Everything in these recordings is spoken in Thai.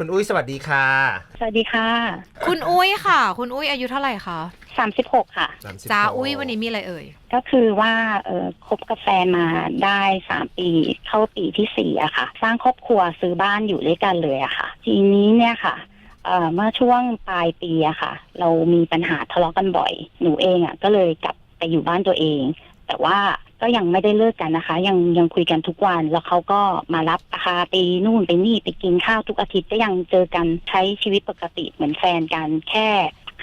คุณอุ้ยสวัสดีค่ะสวัสดีค่ะคุณอุ้ยค่ะ คุณอุ้ยอายุเท่าไหร่คะสามสิบหกค่ะ30จ้าอุ้ยวันนี้มีอะไรเอ่ย ก็คือว่าเออคบกับแฟนมาได้สามปีเข้าปีที่สี่อะค่ะ สร้างครอบครัวซื้อบ้านอยู่ด้วยกันเลยอะค่ะ ทีนี้เนี่ยค่ะเอ่อเมื่อช่วงปลายปีอะค่ะ เรามีปัญหาทะเลาะกันบ่อย หนูเองอะก็เลยกลับไปอยู่บ้านตัวเอง แต่ว่าก็ยังไม่ได้เลิกกันนะคะ ยังยังคุยกันทุกวัน แล้วเขาก็มารับพาไปนู่นไปนี่ไปกินข้าวทุกอาทิตย์ก็ยังเจอกันใช้ชีวิตปกติเหมือนแฟนกันแค่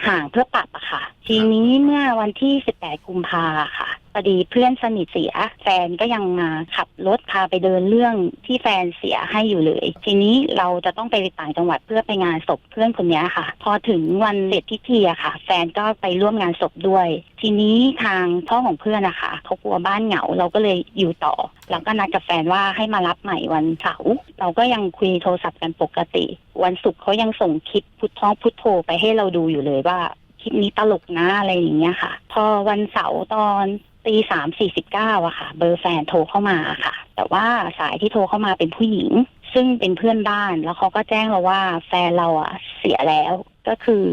ห่างเพื่อปรับอะค่ะ ทีนี้เมื่อวันที่ 18 กุมภาค่ะ พอดีเพื่อนสนิทเสีย แฟนก็ยังมาขับรถพาไปเดินเรื่องที่แฟนเสียให้อยู่เลย ทีนี้เราจะต้องไปต่างจังหวัดเพื่อไปงานศพเพื่อนคนนี้ค่ะ พอถึงวันเสร็จพิธีอะค่ะ แฟนก็ไปร่วมงานศพด้วย ทีนี้ทางพ่อของเพื่อนนะคะเขากลัวบ้านเหงาเราก็เลยอยู่ต่อ แล้วก็นัดกับแฟนว่าให้มารับใหม่วันเสาร์เราก็ยังคุยโทรศัพท์กันปกติ วันศุกร์เขายังส่งคลิปพุทท้องพุทโธไปให้เราดูอยู่เลยว่าคลิปนี้ตลกนะอะไรอย่างเงี้ยค่ะ พอวันเสาร์ตอน ตีสามสี่สิบเก้าอะค่ะ เบอร์แฟนโทรเข้ามาค่ะ แต่ว่าสายที่โทรเข้ามาเป็นผู้หญิง ซึ่งเป็นเพื่อนบ้านแล้วเขาก็แจ้งเราว่าแฟนเราอะเสียแล้วก็คือ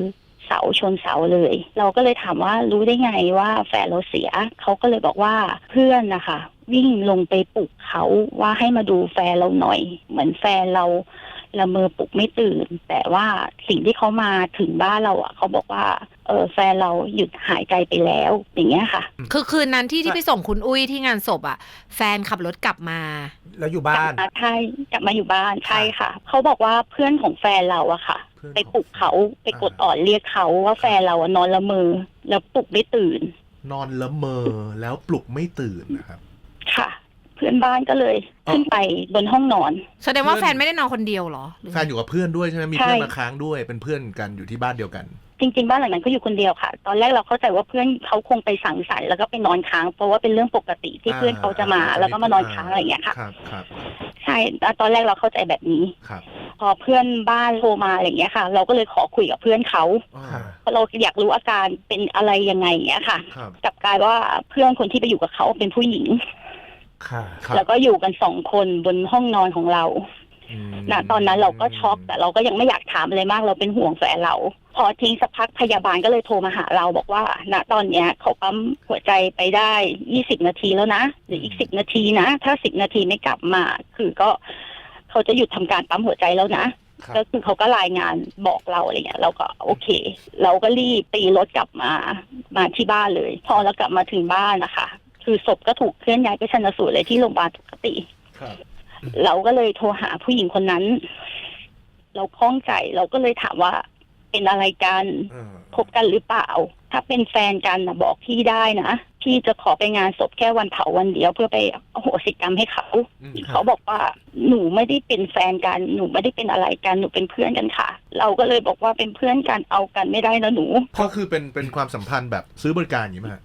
เสาชนเสาเลย เราก็เลยถามว่ารู้ได้ไงว่าแฟนเราเสีย เขาก็เลยบอกว่าเพื่อนนะคะ วิ่งลงไปปลุกเขาว่าให้มาดูแฟนเราหน่อย เหมือนแฟนเรา ละเมอปลุกไม่ตื่น แต่ว่าสิ่งที่เขามาถึงบ้านเราอะเขาบอกว่าเออแฟนเราหยุดหายใจไปแล้วอย่างเงี้ยค่ะ คือคืนนั้นที่ที่ไปส่งคุณอุ้ยที่งานศพอะ แฟนขับรถกลับมา แล้วอยู่กลับ้านมาใช่กลับมาอยู่บ้านใช่ค่ะ เขาบอกว่าเพื่อนของแฟนเราอะค่ะเพื่อนไปปลุกเขาไปกดอ่อนเรียกเขาว่าแฟนเราอะนอนละเมอแล้วปลุกไม่ตื่น นอนละเมอแล้วปลุกไม่ตื่นนะครับค่ะ เพื่อนบ้านก็เลยขึ้นไปบนห้องนอน แสดงว่าเพื่แฟอนนไม่ได้นอนคนเดียวเหรอหรือแฟนอยู่กับเพื่อนด้วยใช่ไหมมีใช่เพื่อนมาค้างด้วยเป็นเพื่อนกันอยู่ที่บ้านเดียวกัน จริง ๆ บ้านหลังนั้นก็อยู่คนเดียวค่ะ ตอนแรกเราเข้าใจว่าเพื่อนเขาคงไปสังสรรค์แล้วก็ไปนอนค้าง เพราะว่าเป็นเรื่องปกติที่เพื่อนเขาจะมาแล้วก็มานอนค้างอะไรอย่างเงี้ยค่ะครับครับใช่แล้วตอนแรกเราเข้าใจแบบนี้ครับพอเพื่อนบ้านโทรมาอะไรอย่างเงี้ยค่ะ เราก็เลยขอคุยกับเพื่อนเขาอ่าค่ะเพราะเราอยากรู้อาการเป็นอะไรยังไงอย่างเงี้ยค่ะครับกลับกลายว่าเพื่อนคนที่ไปอยู่กับเขาเป็นผู้หญิง ค่ะครับแล้วก็อยู่กันสองคนบนห้องนอนของเรา อืมณตอนนั้นเราก็ช็อกแต่เราก็ยังไม่อยากถามอะไรมากเราเป็นห่วงแฟนเรา พอทิ้งสักพักพยาบาลก็เลยโทรมาหาเราบอกว่า ณตอนเนี้ยเขาปั๊มหัวใจไปได้ยี่สิบนาทีแล้วนะ หรืออีกสิบนาทีนะ ถ้าสิบนาทีไม่กลับมา คือก็เขาจะหยุดทำการปั๊มหัวใจแล้วนะ ครับ ก็คือเขาก็รายงานบอกเราอะไรเงี้ยเราก็โอเค เราก็รีบตีรถกลับมามาที่บ้านเลย พอเรากลับมาถึงบ้านนะคะ คือศพก็ถูกเคลื่อนย้ายไปชันสูตรเลยที่โรงพยาบาลปกติ ครับ เราก็เลยโทรหาผู้หญิงคนนั้น เราคล้องใจเราก็เลยถามว่าเป็นอะไรกันอ่าคบกันหรือเปล่า ถ้าเป็นแฟนกันนะบอกพี่ได้นะพี่จะขอไปงานศพแค่วันเผาวันเดียว เพื่อไปอโหสิกรรมให้เขา อืมเขาบอกว่าหนูไม่ได้เป็นแฟนกัน หนูไม่ได้เป็นอะไรกันหนูเป็นเพื่อนกันค่ะ เราก็เลยบอกว่าเป็นเพื่อนกันเอากันไม่ได้นะหนู ก็คือเป็นเป็นความสัมพันธ์แบบซื้อบริการอย่างนี้ไหมฮะ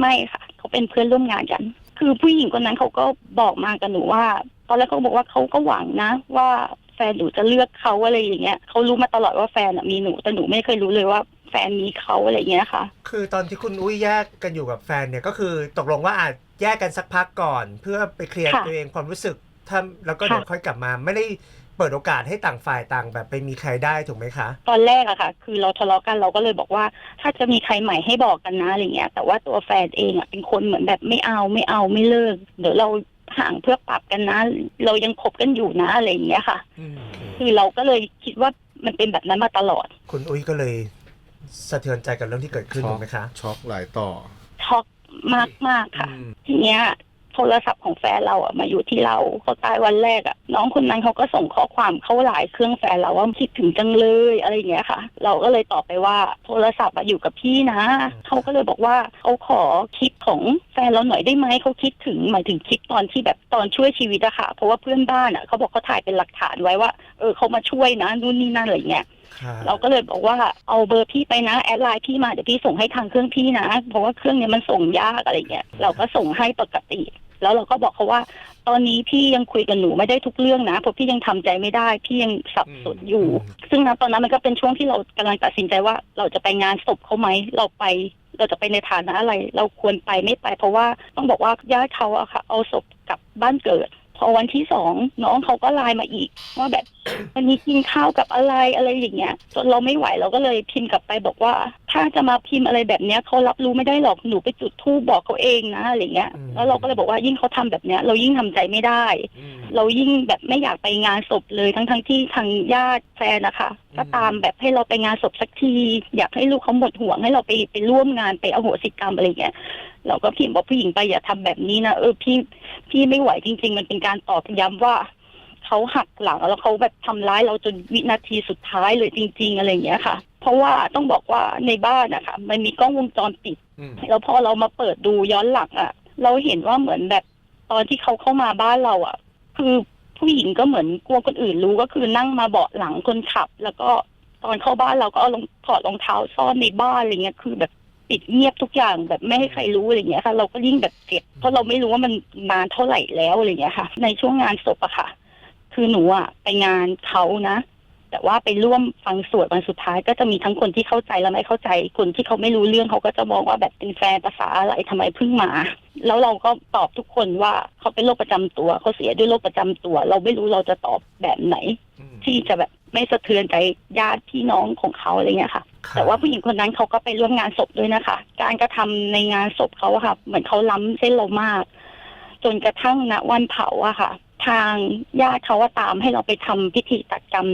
ไม่ค่ะ เขาเป็นเพื่อนร่วมงานกัน คือผู้หญิงคนนั้นเขาก็บอกมากับหนูว่า ตอนแรกเขาบอกว่าเขาก็หวังนะ ว่าแฟนหนูจะเลือกเขาอะไรอย่างเงี้ยเขารู้มาตลอดว่าแฟนอะมีหนูแต่หนูไม่เคยรู้เลยว่าแฟนมีเขาอะไรอย่างเงี้ยค่ะ คือตอนที่คุณอุ้ยแยกกันอยู่กับแฟนเนี่ยก็คือตกลงว่าอาจแยกกันสักพักก่อน เพื่อไปเคลียร์ค่ะตัวเองความรู้สึกถ้าแล้วก็เดี๋ยวค่ะค่อยกลับมาไม่ได้ เปิดโอกาสให้ต่างฝ่ายต่างแบบไปมีใครได้ถูกไหมคะ ตอนแรกอะค่ะ คือเราทะเลาะกันเราก็เลยบอกว่า ถ้าจะมีใครใหม่ให้บอกกันนะอะไรเงี้ย แต่ว่าตัวแฟนเองอะเป็นคนเหมือนแบบไม่เอาไม่เอาไม่เลิก เดี๋ยวเราห่างเพื่อปรับกันนะ เรายังคบกันอยู่นะอะไรอย่างเงี้ยค่ะอืมคือเราก็เลยคิดว่ามันเป็นแบบนั้นมาตลอด คุณอุ้ยก็เลยสะเทือนใจกับเรื่องที่เกิดขึ้นถูกไหมคะ ช็อกหลายต่อ ช็อกมากมากๆค่ะอืมทีเนี้ย โทรศัพท์ของแฟนเราอะมาอยู่ที่เราเขาตายวันแรกอะน้องคนนั้นเขาก็ส่งข้อความเข้าหลายเครื่องแฟนเราว่าคิดถึงจังเลยอะไรอย่างเงี้ยค่ะ เราก็เลยตอบไปว่าโทรศัพท์อะอยู่กับพี่นะเขาก็เลยบอกว่าเขาขอคลิปของแฟนเราหน่อยได้ไหมเขาคิดถึงหมายถึงคลิปตอนที่แบบตอนช่วยชีวิตอะค่ะเพราะว่าเพื่อนบ้านอะเขาบอกเขาถ่ายเป็นหลักฐานไว้ว่าเออเขามาช่วยนะนู่นนี่นั่นอะไรเงี้ยค่ะเราก็เลยบอกว่าเอาเบอร์พี่ไปนะแอดไลน์พี่มาเดี๋ยวพี่ส่งให้ทางเครื่องพี่นะ เพราะว่าเครื่องเนี้ยมันส่งยากอะไรเงี้ยเราก็ส่งให้ปกติ แล้วเราก็บอกเขาว่า ตอนนี้พี่ยังคุยกับหนูไม่ได้ทุกเรื่องนะเพราะพี่ยังทำใจไม่ได้ พี่ยังสับสนอยู่ ซึ่งนะตอนนั้นมันก็เป็นช่วงที่เรากำลังตัดสินใจว่า เราจะไปงานศพเขาไหมเราไป เราจะไปในฐานะอะไร เราควรไปไม่ไป เพราะว่าต้องบอกว่าญาติเขาอะค่ะ เอาศพกลับบ้านเกิด พอวันที่สองน้องเขาก็ไลน์มาอีกว่าแบบ วันนี้กินข้าวกับอะไรอะไรอย่างเงี้ยจนเราไม่ไหวเราก็เลยพิมพ์กลับไปบอกว่า ถ้าจะมาพิมพ์อะไรแบบเนี้ยเขารับรู้ไม่ได้หรอกหนูไปจุดธูปบอกเขาเองนะอะไรเงี้ย อืม แล้วเราก็เลยบอกว่ายิ่งเขาทำแบบเนี้ย เรายิ่งทำใจไม่ได้เรายิ่งแบบไม่อยากไปงานศพเลยทั้งทั้งๆที่ทางญาติแฟนนะคะก็ตามแบบให้เราไปงานศพสักที อยากให้ลูกเขาหมดห่วงให้เราไปไปร่วมงานไปอโหสิกรรมอะไรเงี้ยเราก็พิมพ์บอกผู้หญิงไปอย่าทำแบบนี้นะเออพี่พี่ไม่ไหวจริง ๆ มันเป็นการตอกย้ำว่า เขาหักหลังแล้วเขาแบบทำร้ายเราจนวินาทีสุดท้ายเลยจริง ๆ อะไรอย่างเงี้ยค่ะ เพราะว่าต้องบอกว่าในบ้านนะคะมันมีกล้องวงจรปิดอืมแล้วพอเรามาเปิดดูย้อนหลังอะเราเห็นว่าเหมือนแบบตอนที่เขาเข้ามาบ้านเราอะคือผู้หญิงก็เหมือนกลัวคนอื่นรู้ก็คือนั่งมาเบาะหลังคนขับ แล้วก็ตอนเข้าบ้านเราก็เอารองถอดรองเท้าซ่อนในบ้านอะไรเงี้ยคือแบบปิดเงียบทุกอย่างแบบไม่ให้ใครรู้อะไรเงี้ยค่ะ เราก็ยิ่งแบบเก็บเพราะเราไม่รู้ว่ามันนานเท่าไหร่แล้วอะไรเงี้ยค่ะ ในช่วงงานศพอะค่ะ คือหนูอะไปงานเขานะ แต่ว่าไปร่วมฟังสวดวันสุดท้ายก็จะมีทั้งคนที่เข้าใจและไม่เข้าใจ คนที่เขาไม่รู้เรื่องเขาก็จะมองว่าแบบเป็นแฟนภาษาอะไรทำไมเพิ่งมา แล้วเราก็ตอบทุกคนว่าเขาเป็นโรคประจำตัวเขาเสียด้วยโรคประจำตัว เราไม่รู้เราจะตอบแบบไหนอืมที่จะแบบไม่สะเทือนใจญาติพี่น้องของเขาอะไรเงี้ยค่ะค่ะ แต่ว่าผู้หญิงคนนั้นเขาก็ไปร่วมงานศพด้วยนะคะ การกระทำในงานศพเขาอะค่ะ เหมือนเขาล้ำเส้นเรามาก จนกระทั่งณวันเผาอะค่ะ ทางญาติเขาว่าตามให้เราไปทำพิธีตัดกรรม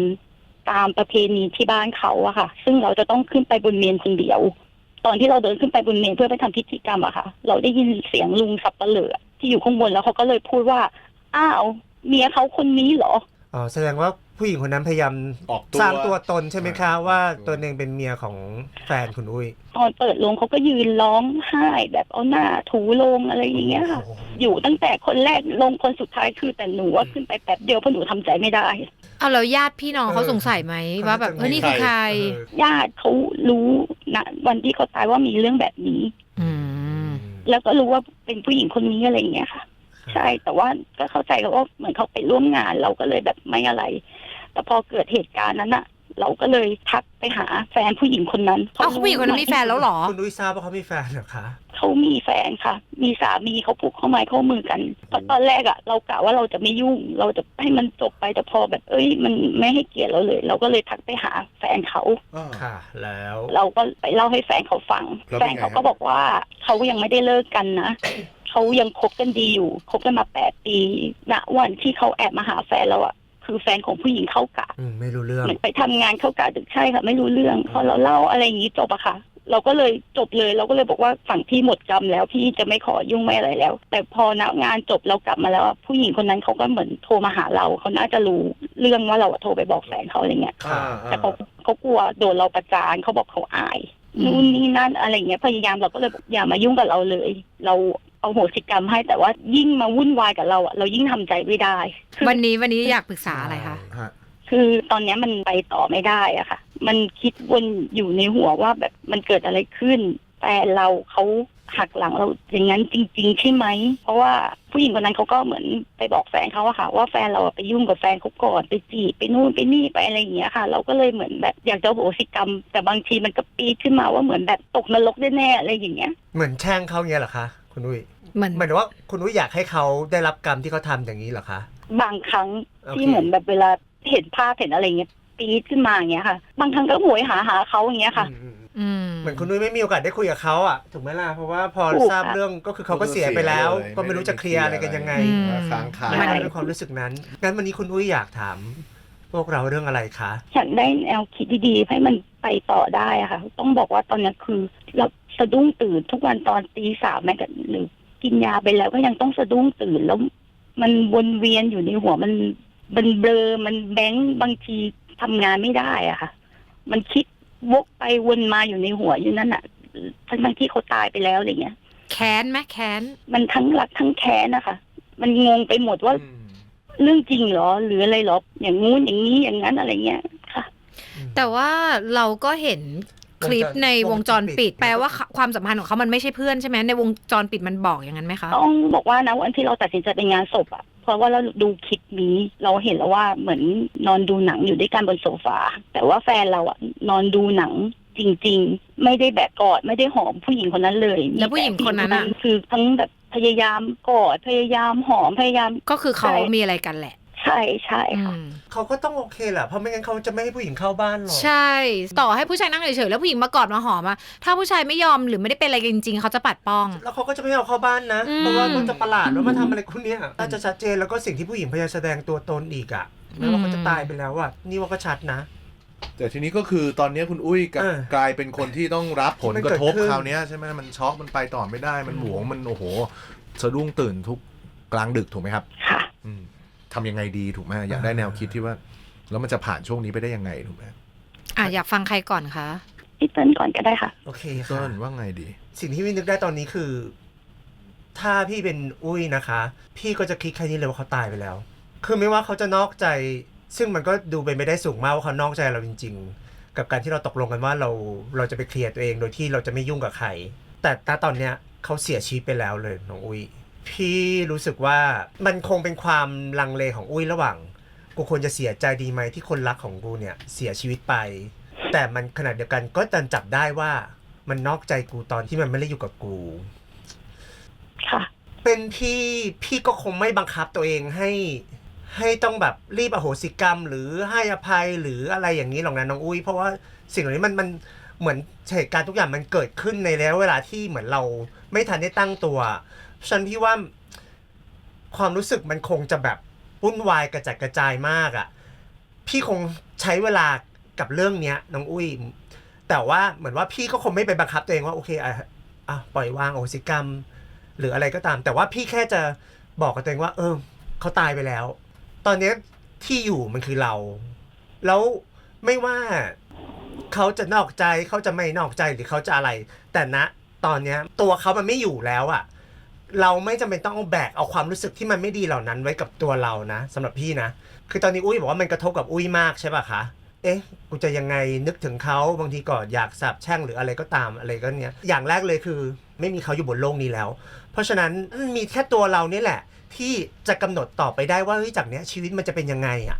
ตามประเพณีที่บ้านเขาอะค่ะ ซึ่งเราจะต้องขึ้นไปบนเมนคนเดียว ตอนที่เราเดินขึ้นไปบนเมนเพื่อไปทำพิธีกรรมอะค่ะ เราได้ยินเสียงลุงสับปะเหลือที่อยู่ข้างบนแล้วเขาก็เลยพูดว่า อ้าวเมียเขาคนนี้เหรออ๋อแสดงว่า ผู้หญิงคนนั้นพยายามออกตัว สร้างตัวตนใช่ไหมคะอ่าว่าตัวเองเป็นเมียของแฟนคุณอุ้ยตอนเปิดโรงเขาก็ยืนร้องไห้แบบเอาหน้าถูโรงอะไรอย่างเงี้ยค่ะโอ้โหอยู่ตั้งแต่คนแรกลงคนสุดท้ายคือแต่หนูว่าขึ้นไปแป๊บเดียวเพราะหนูทำใจไม่ได้ เอาแล้วญาติพี่น้องเขาสงสัยไหมว่าแบบเออนี่คือใครเออญาติเขารู้นะวันที่เขาตายว่ามีเรื่องแบบนี้ อืม แล้วก็รู้ว่าเป็นผู้หญิงคนนี้อะไรอย่างเงี้ยค่ะ ใช่แต่ว่าก็เข้าใจเขาว่าเหมือนเขาไปร่วมงานเราก็เลยแบบไม่อะไร แต่พอเกิดเหตุการณ์นั้นอะเราก็เลยทักไปหาแฟนผู้หญิงคนนั้นเอาผู้หญิงคนนั้นมีแฟนแล้วเหรอ คุณอุ้ยทราบว่าเขามีแฟนเหรอคะ เขามีแฟนค่ะ มีสามีเขาผูกข้อไม้ข้อมือกันเพราะตอนแรกอะเรากะว่าเราจะไม่ยุ่ง เราจะให้มันจบไปแต่พอแบบ เอ้ย มันไม่ให้เกียรติเราเลย เราก็เลยทักไปหาแฟนเขาอ่าค่ะ แล้ว เราก็ไปเล่าให้แฟนเขาฟัง แล้วแฟเป็นนไง เขาฮะก็บอกว่าเขายังไม่ได้เลิกกันนะ เขายังคบกันดีอยู่คบกันมาแปดปีณวันที่เขาแอบมาหาแฟนเราอะ คือแฟนของผู้หญิงเข้ากะอืมไม่รู้เรื่อง เหมือนไปทำงานเข้ากะดึกใช่ค่ะ ไม่รู้เรื่องพอเราเล่าอะไรอย่างนี้จบอะค่ะ เราก็เลยจบเลย เราก็เลยบอกว่าฝั่งพี่หมดกรรมแล้วพี่จะไม่ขอยุ่งไม่อะไรแล้ว แต่พอณงานจบเรากลับมาแล้วอะผู้หญิงคนนั้นเขาก็เหมือนโทรมาหาเราเขาน่าจะรู้เรื่องว่าเราอะโทรไปบอกแฟนเขาอะไรเงี้ยค่ะแต่เขาเขากลัวโดนเราประจานเขาบอกเขาอายอืมนู่นนี่นั่นอะไรเงี้ยพยายามเราก็เลยบอกอย่ามายุ่งกับเราเลย เรา เอาโหสิกรรมให้แต่ว่ายิ่งมาวุ่นวายกับเราอะเรายิ่งทำใจไม่ได้คือวันนี้วันนี้อยากปรึกษาอะไรคะฮะคือตอนเนี้ยมันไปต่อไม่ได้อะค่ะ มันคิดวนอยู่ในหัวว่าแบบมันเกิดอะไรขึ้นแต่เราเขาหักหลังเราอย่างนั้นจริง ๆ ใช่ไหม เพราะว่าผู้หญิงคนนั้นเขาก็เหมือนไปบอกแฟนเขาอะค่ะ ว่าแฟนเราอะไปยุ่งกับแฟนเขาก่อนไปจีบไปนู่นไปนี่ไปอะไรอย่างเงี้ยค่ะ เราก็เลยเหมือนแบบอยากจะโหสิกรรม แต่บางทีมันก็ปีดขึ้นมาว่าเหมือนแบบตกนรกแน่ๆอะไรอย่างเงี้ย เหมือนแช่งเขาเงี้ยเหรอคะ คุณอุ้ยเหมือนหมายถึงว่าคุณอุ้ยอยากให้เขาได้รับกรรมที่เขาทำอย่างนี้เหรอคะ บางครั้งโอเคที่เหมือนแบบเวลาเห็นภาพเห็นอะไรเงี้ยปีดขึ้นมาอย่างเงี้ยค่ะ บางครั้งก็โหยหาหาเขาอย่างเงี้ยค่ะอืมอืมเหมือนคุณนุ้ยไม่มีโอกาสได้คุยกับเขาอะถูกไหมล่ะเพราะว่าพอถูกทราบค่ะเรื่องก็คือเขาก็เสียไปแล้วเสียเลยก็ไม่รู้จะเคลียร์อะไรกันยังไงอืมค้างคามันเป็นความรู้สึกนั้นงั้นวันนี้คุณอุ้ยอยากถาม พวกเราเรื่องอะไรคะอยากได้แนวคิดดีๆให้มัน ไปต่อได้อะค่ะ ต้องบอกว่าตอนนี้คือ เราสะดุ้งตื่นทุกวันตอนตีสามแม้กระทั่งหรือกินยาไปแล้วก็ยังต้องสะดุ้งตื่นแล้ว มันวนเวียนอยู่ในหัวมันมันเบลอมันแบงค์บางทีทำงานไม่ได้อะค่ะ มันคิดวกไปวนมาอยู่ในหัวอยู่นั่นอะทั้งทั้งๆที่เขาตายไปแล้วอะไรเงี้ยแค้นไหมแค้นมันทั้งรักทั้งแค้นนะคะมันงงไปหมดว่าอืมเรื่องจริงเหรอ หรืออะไรเหรออย่างงู้นอย่างนี้อย่างนั้นอะไรเงี้ยค่ะ แต่ว่าเราก็เห็นคลิปในวงจรปิด แปลว่าความสัมพันธ์ของเขามันไม่ใช่เพื่อนใช่ไหมในวงจรปิดมันบอกอย่างนั้นไหมคะต้องบอกว่านะวันที่เราตัดสินใจไปงานศพอะเพราะว่าเราดูคลิปนี้เราเห็นแล้วว่าเหมือนนอนดูหนังอยู่ด้วยกันบนโซฟาแต่ว่าแฟนเราอะนอนดูหนังจริง ๆ ไม่ได้แบบกอดไม่ได้หอมผู้หญิงคนนั้นเลยแล้วผู้หญิงคนนั้นอะคือทั้งแบบพยายามกอดพยายามหอมพยายามก็คือเขาใช่มีอะไรกันแหละ ใช่ใช่อืค่ะมเขาก็ต้องโอเคแหละเพราะไม่งั้นเขาจะไม่ให้ผู้หญิงเข้าบ้านหรอก ใช่ ต่อให้ผู้ชายนั่งเฉยๆแล้วผู้หญิงมากอดมาหอมอะถ้าผู้ชายไม่ยอมหรือไม่ได้เป็นอะไรกันจริงๆเขาจะปัดป้อง แล้วเขาก็จะไม่เอาเข้าบ้านนะ อืม เพราะว่ามันจะประหลาดว่ามาทำอะไรคุณเนี่ยน่าจะชัดเจนแล้วก็สิ่งที่ผู้หญิงพยายามแสดงตัวตนอีกอะแม้ว่าเขาจะตายไปแล้วอะนี่ว่าก็ชัดนะ แต่ทีนี้ก็คือตอนนี้คุณอุ้ยกลเออกลายเป็นคนที่ต้องรับผลกระทบมันเกิดขึ้น คราวเนี้ยใช่ไหมมันช็อกมันไปต่อไม่ได้มันอืมหวงมันโอ้โห สะดุ้งตื่นทุกกลางดึกถูกไหมครับ ค่ะ อืม ทำยังไงดีถูกไหมอยากได้แนวคิดที่ว่า แล้วมันจะผ่านช่วงนี้ไปได้ยังไงถูกไหมอะอยากฟังใครก่อนคะพี่เติ้ลก่อนก็ได้ค่ะ โอเคเติ้ค่ะลว่าไงดี สิ่งที่พี่นึกได้ตอนนี้คือ ถ้าพี่เป็นอุ้ยนะคะ พี่ก็จะคิดแค่นี้เลยว่าเขาตายไปแล้ว คือไม่ว่าเขาจะนอกใจ ซึ่งมันก็ดูเป็นไม่ได้สูงมากว่าเขานอกใจเราจริง ๆ กับการที่เราตกลงกันว่าเราเราจะไปเคลียร์ตัวเองโดยที่เราจะไม่ยุ่งกับใคร แต่ณตอนเนี้ยเขาเสียชีวิตไปแล้วเลยน้องอุ้ย พี่รู้สึกว่ามันคงเป็นความลังเลของอุ้ยระหว่าง กูควรจะเสียใจดีไหมที่คนรักของกูเนี่ยเสียชีวิตไป แต่มันขณะเดียวกันก็ดันจับได้ว่า มันนอกใจกูตอนที่มันไม่ได้อยู่กับกู ค่ะ เป็นพี่พี่ก็คงไม่บังคับตัวเองให้ ให้ต้องแบบรีบอโหสิกรรม หรือให้อภัยหรืออะไรอย่างนี้หรอกนะน้องอุ้ยเพราะว่าสิ่งเหล่านี้มันมัน เหมือนเหตุการณ์ทุกอย่างมันเกิดขึ้นในระยะเวลาที่เหมือนเราไม่ทันได้ตั้งตัวฉันพี่ว่าความรู้สึกมันคงจะแบบวุ่นวายกระจัดกระจายมากอะ่ะ พี่คงใช้เวลากับเรื่องเนี้ยน้องอุ้ย แต่ว่าเหมือนว่าพี่ก็คงไม่ไปบังคับตัวเองว่าโอเคอะอะปล่อยวางโหสิกรรม หรืออะไรก็ตาม แต่ว่าพี่แค่จะบอกกับตัวเองว่า เออเขาตายไปแล้ว ตอนนี้ที่อยู่มันคือเรา แล้วไม่ว่า เขาจะนอกใจเขาจะไม่นอกใจหรือเขาจะอะไร แต่ณตอนเนี้ยตัวเขามันไม่อยู่แล้วอะเราไม่จำเป็นต้องเอาแบกเอาความรู้สึกที่มันไม่ดีเหล่านั้นไว้กับตัวเรานะสำหรับพี่นะ คือตอนนี้อุ้ยบอกว่ามันกระทบกับอุ้ยมากใช่ป่ะคะเอ๊ะกูจะยังไงนึกถึงเขาบางทีก็อยากสาบแช่งหรืออะไรก็ตามอะไรก็เนี้ยอย่างแรกเลยคือ ไม่มีเขาอยู่บนโลกนี้แล้ว เพราะฉะนั้นมีแค่ตัวเรานี่แหละ ที่จะกำหนดต่อไปได้ว่าเฮ้ยจากเนี้ยชีวิตมันจะเป็นยังไงอะ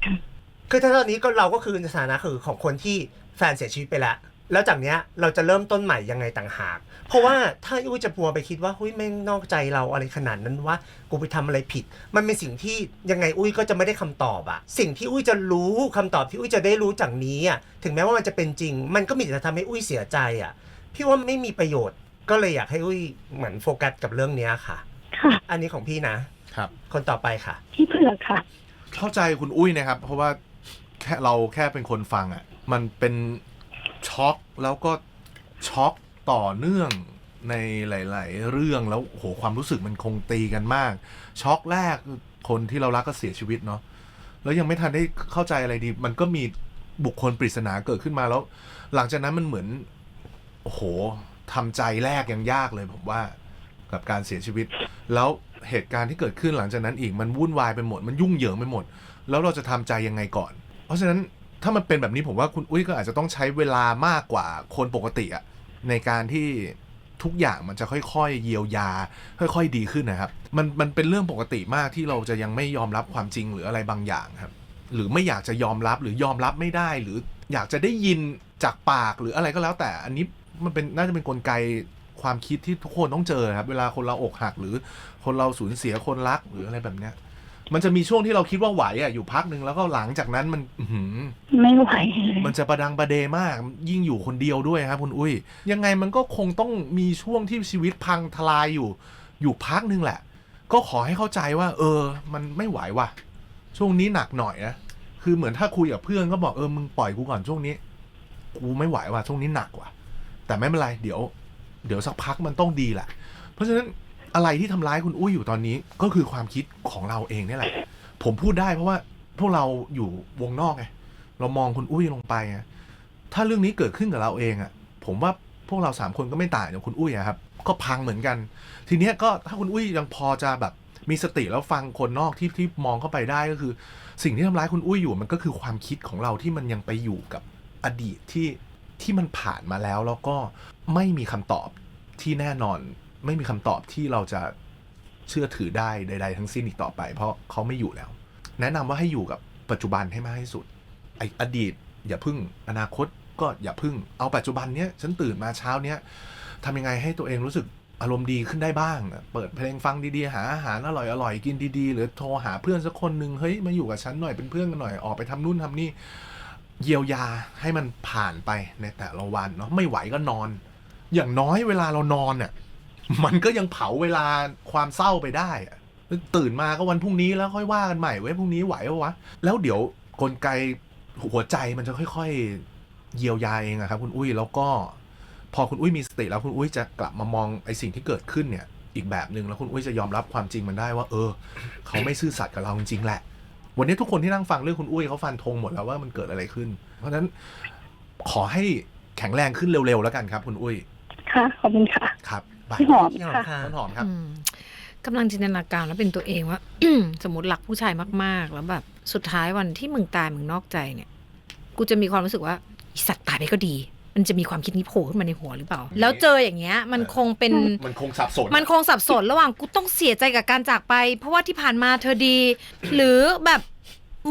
คือถ้าตอนนี้ก็เราก็คือในสถานะคือของคนที่ แฟนเสียชีวิตไปแล้ว แล้วจากเนี้ยเราจะเริ่มต้นใหม่ยังไงต่างหาก เพราะว่าถ้าอุ้ยจะพัวไปคิดว่าเฮ้ยแม่งนอกใจเราอะไรขนาดนั้นว่ากูไปทำอะไรผิด มันเป็นสิ่งที่ยังไงอุ้ยก็จะไม่ได้คำตอบอะสิ่งที่อุ้ยจะรู้คำตอบที่อุ้ยจะได้รู้จากนี้อะถึงแม้ว่ามันจะเป็นจริง มันก็มีแต่จะทำให้อุ้ยเสียใจอะพี่ว่าไม่มีประโยชน์ ก็เลยอยากให้อุ้ยเหมือนโฟกัสกับเรื่องเนี้ยค่ะค่ะ อันนี้ของพี่นะครับ คนต่อไปค่ะ พี่เผือกค่ะ เข้าใจคุณอุ้ยนะครับ เพราะว่าแค่เราแค่เป็นคนฟังอะ่ะ มันเป็นช็อกแล้วก็ช็อกต่อเนื่องในหลาย ๆ เรื่องแล้วโหความรู้สึกมันคงตีกันมาก ช็อกแรกคนที่เรารักก็เสียชีวิตเนาะแล้วยังไม่ทันได้เข้าใจอะไรดี มันก็มีบุคคลปริศนาเกิดขึ้นมาแล้ว หลังจากนั้นมันเหมือนโอ้โหทำใจแรกยังยากเลยผมว่ากับการเสียชีวิต แล้วเหตุการณ์ที่เกิดขึ้นหลังจากนั้นอีกมันวุ่นวายไปหมด มันยุ่งเหยิงไปหมด แล้วเราจะทำใจยังไงก่อน เพราะฉะนั้น ถ้ามันเป็นแบบนี้ผมว่าคุณอุ้ยก็อาจจะต้องใช้เวลามากกว่าคนปกติอะในการที่ทุกอย่างมันจะค่อยๆ เยียวยา ค่อย ๆ ดีขึ้นนะครับ มันมันเป็นเรื่องปกติมากที่เราจะยังไม่ยอมรับความจริงหรืออะไรบางอย่างครับ หรือไม่อยากจะยอมรับหรือยอมรับไม่ได้ หรืออยากจะได้ยินจากปากหรืออะไรก็แล้ว แต่อันนี้มันเป็นน่าจะเป็นนกลไกความคิดที่ทุกคนต้องเจอครับ เวลาคนเราอกหักหรือคนเราสูญเสียคนรักหรืออะไรแบบเนี้ย มันจะมีช่วงที่เราคิดว่าไหวอะอยู่พักหนึ่งแล้วก็หลังจากนั้นมันอื้อหือ ไม่ไหวเลยมันจะประดังประเดมาก ยิ่งอยู่คนเดียวด้วยครับคุณอุ้ย ยังไงมันก็คงต้องมีช่วงที่ชีวิตพังทลายอยู่ อยู่พักหนึ่งแหละ ก็ขอให้เข้าใจว่า เออ มันไม่ไหวว่ะ ช่วงนี้หนักหน่อยนะคือเหมือนถ้าคุยกับเพื่อนก็บอกเออมึงปล่อยกูก่อนช่วงนี้ กูไม่ไหวว่ะช่วงนี้หนักว่ะ แต่ไม่เป็นไรเดี๋ยว เดี๋ยวสักพักมันต้องดีแหละ เพราะฉะนั้น อะไรที่ทำร้ายคุณอุ้ยอยู่ตอนนี้ก็คือความคิดของเราเองนี่แหละ ผมพูดได้เพราะว่าพวกเราอยู่วงนอกไงเรามองคุณอุ้ยลงไปไงถ้าเรื่องนี้เกิดขึ้นกับเราเองอะ่ะ ผมว่าพวกเราสามคนก็ไม่ต่างจากคุณอุ้ยอะครับ ก็พังเหมือนกัน ทีเนี้ยก็ถ้าคุณอุ้ยยังพอจะแบบมีสติแล้วฟังคนนอกที่ที่มองเข้าไปได้ก็คือ สิ่งที่ทำร้ายคุณอุ้ยอยู่มันก็คือความคิดของเราที่มันยังไปอยู่กับอดีตที่ที่มันผ่านมาแล้วแล้วก็ไม่มีคำตอบที่แน่นอน ไม่มีคำตอบที่เราจะเชื่อถือได้ใด ๆ ทั้งสิ้นอีกต่อไป เพราะเขาไม่อยู่แล้ว แนะนำว่าให้อยู่กับปัจจุบันให้มากที่สุดไออดีต อย่าพึ่งอนาคตก็อย่าพึ่งเอาปัจจุบันเนี้ยฉันตื่นมาเช้าเนี้ยทำยังไงให้ตัวเองรู้สึกอารมณ์ดีขึ้นได้บ้าง เปิดเพลงฟังดีๆ หาอาหารอร่อยๆ กินดีๆ หรือโทรหาเพื่อนสักคนหนึ่งเฮ้ย มาอยู่กับฉันหน่อยเป็นเพื่อนกันหน่อย ออกไปทำนู่นทำนี่ เยียวยาให้มันผ่านไปในแต่ละวันเนาะ ไม่ไหวก็นอน อย่างน้อยเวลาเรานอนเนี่ย มันก็ยังเผาเวลาความเศร้าไปได้อะตื่นมาก็วันพรุ่งนี้แล้วค่อยว่ากันใหม่เว้ยพรุ่งนี้ไหวปะวะแล้วเดี๋ยวกลไกหัวใจมันจะค่อย ๆ เยียวยาเองอะครับ คุณอุ้ยแล้วก็พอคุณอุ้ยมีสติแล้วคุณอุ้ยจะกลับมามองไอ้สิ่งที่เกิดขึ้นเนี่ย อีกแบบหนึ่งแล้วคุณอุ้ยจะยอมรับความจริงมันได้ว่า เออ เขาไม่ซื่อสัตย์กับเราจริงๆแหละ วันนี้ทุกคนที่นั่งฟังเรื่องคุณอุ้ยเขาฟันธงหมดแล้วว่ามันเกิดอะไรขึ้น เพราะฉะนั้นขอให้แข็งแรงขึ้นเร็วๆแล้วกันครับ คุณอุ้ยค่ะขอบคุณค่ะครับ ไปพี่หอมพี่หอมค่ะ ค่ะต้นหอมครับ อืมกำลังจินตนาการแล้วเป็นตัวเองว่า สมมติรักผู้ชายมาก ๆ แล้วแบบสุดท้ายวันที่มึงตายมึงนอกใจเนี่ย กูจะมีความรู้สึกว่าอีสัตว์ตายไปก็ดี มันจะมีความคิดนี้โผล่ขึ้นมาในหัวหรือเปล่าอืมแล้วเจออย่างเงี้ย มันคงเป็น มันคงสับสน มันคงสับสนระหว่างกูต้องเสียใจกับการจากไป เพราะว่าที่ผ่านมาเธอดี หรือแบบ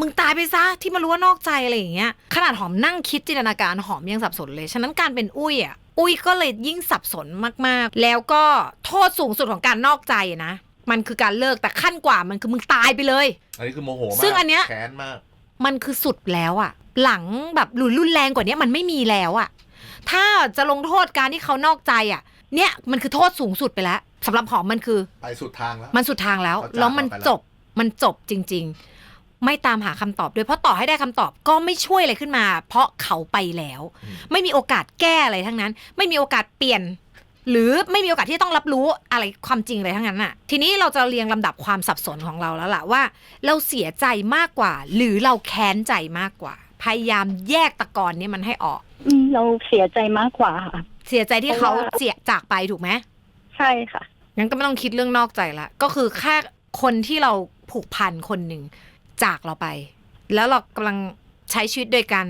มึงตายไปซะที่มารู้ว่านอกใจอะไรอย่างเงี้ยขนาดหอมนั่งคิดจินตนาการหอมยังสับสนเลย ฉะนั้นการเป็นอุ้ยอะ อุ้ยก็เลยยิ่งสับสนมากๆ แล้วก็โทษสูงสุดของการนอกใจนะ มันคือการเลิกแต่ขั้นกว่ามันคือมึงตายไปเลย อันนี้คือโมโหมากซึ่งอันเนี้ย แค้นมาก มันคือสุดแล้วอะหลังแบบหลุนรุนแรงกว่านี้มันไม่มีแล้วอะถ้าจะลงโทษการที่เขานอกใจอะเนี่ยมันคือโทษสูงสุดไปแล้วสำหรับหอมมันคือ ไปสุดทางแล้ว มันสุดทางแล้ว เขาจากแล้วมันเราไปแล้ว จบมันจบจริง ๆ ไม่ตามหาคำตอบด้วยเพราะต่อให้ได้คำตอบก็ไม่ช่วยอะไรขึ้นมา เพราะเขาไปแล้วอืมไม่มีโอกาสแก้อะไรทั้งนั้น ไม่มีโอกาสเปลี่ยน หรือไม่มีโอกาสที่จะต้องรับรู้อะไรความจริงอะไรทั้งนั้นน่ะ ทีนี้เราจะเรียงลำดับความสับสนของเราแล้วล่ะว่า เราเสียใจมากกว่า หรือเราแค้นใจมากกว่า พยายามแยกตะกอนนี้มันให้ออกอืมเราเสียใจมากกว่าค่ะเสียใจที่เขาเพราะว่าเสียจากไปถูกไหมใช่ค่ะงั้นก็ไม่ต้องคิดเรื่องนอกใจละก็คือแค่คนที่เราผูกพันคนหนึ่ง จากเราไป แล้วเรากำลังใช้ชีวิตโดยการ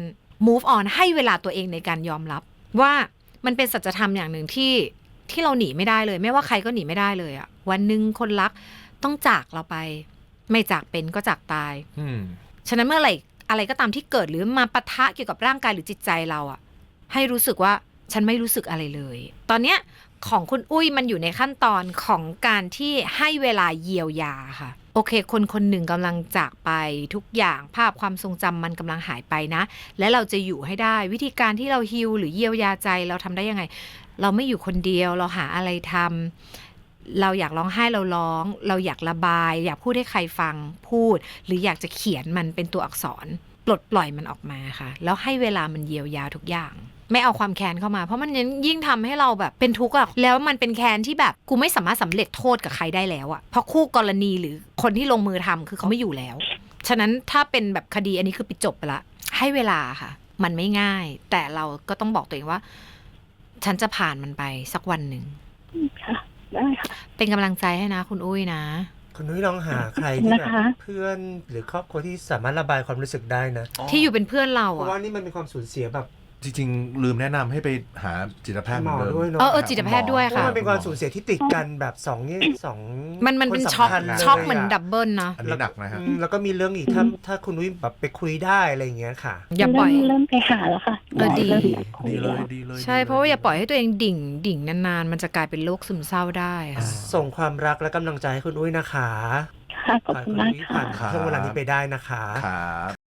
move on ให้เวลาตัวเองในการยอมรับ ว่ามันเป็นสัจธรรมอย่างหนึ่งที่ที่เราหนีไม่ได้เลย ไม่ว่าใครก็หนีไม่ได้เลยอะวันหนึ่งคนรักต้องจากเราไป ไม่จากเป็นก็จากตายอืมฉะนั้นเมื่อไหร่อะไรก็ตามที่เกิดหรือมาปะทะเกี่ยวกับร่างกายหรือจิตใจเราอะให้รู้สึกว่าฉันไม่รู้สึกอะไรเลย ตอนเนี้ย ของคุณอุ้ยมันอยู่ในขั้นตอนของการที่ให้เวลาเยียวยาค่ะ โอเค คนคนหนึ่งกำลังจากไปทุกอย่างภาพความทรงจำมันกำลังหายไปนะ และเราจะอยู่ให้ได้ วิธีการที่เราฮิลหรือเยียวยาใจเราทำได้ยังไง เราไม่อยู่คนเดียวเราหาอะไรทำเราอยากร้องไห้เราร้อง เราอยากระบาย อยากพูดให้ใครฟังพูด หรืออยากจะเขียนมันเป็นตัวอักษร ปลดปล่อยมันออกมาค่ะ แล้วให้เวลามันเยียวยาทุกอย่างไม่เอาความแค้นเข้ามา เพราะมันยิ่งทำให้เราแบบเป็นทุกข์อะแล้วมันเป็นแค้นที่แบบกูไม่สามารถสำเร็จโทษกับใครได้แล้วอะเพราะคู่กรณีหรือคนที่ลงมือทำคือเขาไม่อยู่แล้ว ฉะนั้นถ้าเป็นแบบคดีอันนี้คือปิดจบไปละ ให้เวลาค่ะ มันไม่ง่าย แต่เราก็ต้องบอกตัวเองว่า ฉันจะผ่านมันไปสักวันหนึ่งค่ะได้ค่ะเป็นกำลังใจให้นะ คุณอุ้ยนะคุณนุ้ยลองหาใครที่แบบนะคะเพื่อนหรือครอบครัวที่สามารถระบายความรู้สึกได้นะ ที่อยู่เป็นเพื่อนเราเพราะอะว่านี่มันเป็นความสูญเสียแบบ จริงๆ ลืมแนะนำให้ไปหาจิตแพทย์หเหมมืออนเดิมด้วยเนาะ เออเออจิตแพทย์ด้วยเพราะค่ะ มันเป็นความสูญเสียที่ติดกันแบบสองนี่สองมันมันคเป็นสำช็อกคัญลยช็อกเหมือนะดับเบิลเนาะอันนี้หนักนะฮะ อืมแล้วก็มีเรื่องอีกถ้าถ้าคุณนุ้ยแบบไปคุยได้อะไรอย่างเงี้ยค่ะ อย่าปล่อย เริ่มเริ่มไปหาแล้วค่ะเออดี ริ่มอยากคุดีเลยแล้วดีเลยใช่ดีลเพราะว่าอย่าปล่อยให้ตัวเองดิ่ง ดิ่งนานๆ มันจะกลายเป็นโรคซึมเศร้าได้ค่ะ ส่งความรักและกำลังใจให้คุณอุ้ยนะคะค่ะขอบคุณมากขอค่ะให้ณอุ้ยผ่านช่วงเวลานี้ไปได้นะคะ ครับ